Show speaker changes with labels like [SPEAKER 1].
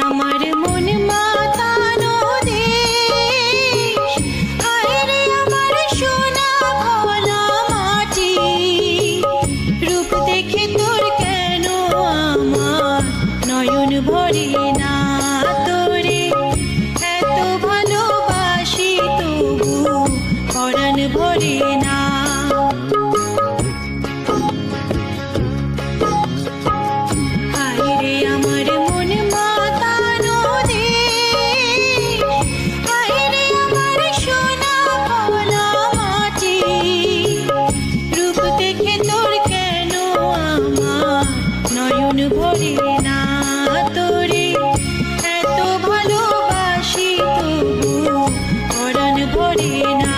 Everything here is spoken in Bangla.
[SPEAKER 1] আমার মন মাতানো দেশ হায়রে আমার রূপ দেখে তোর প্রভু করণ করি না।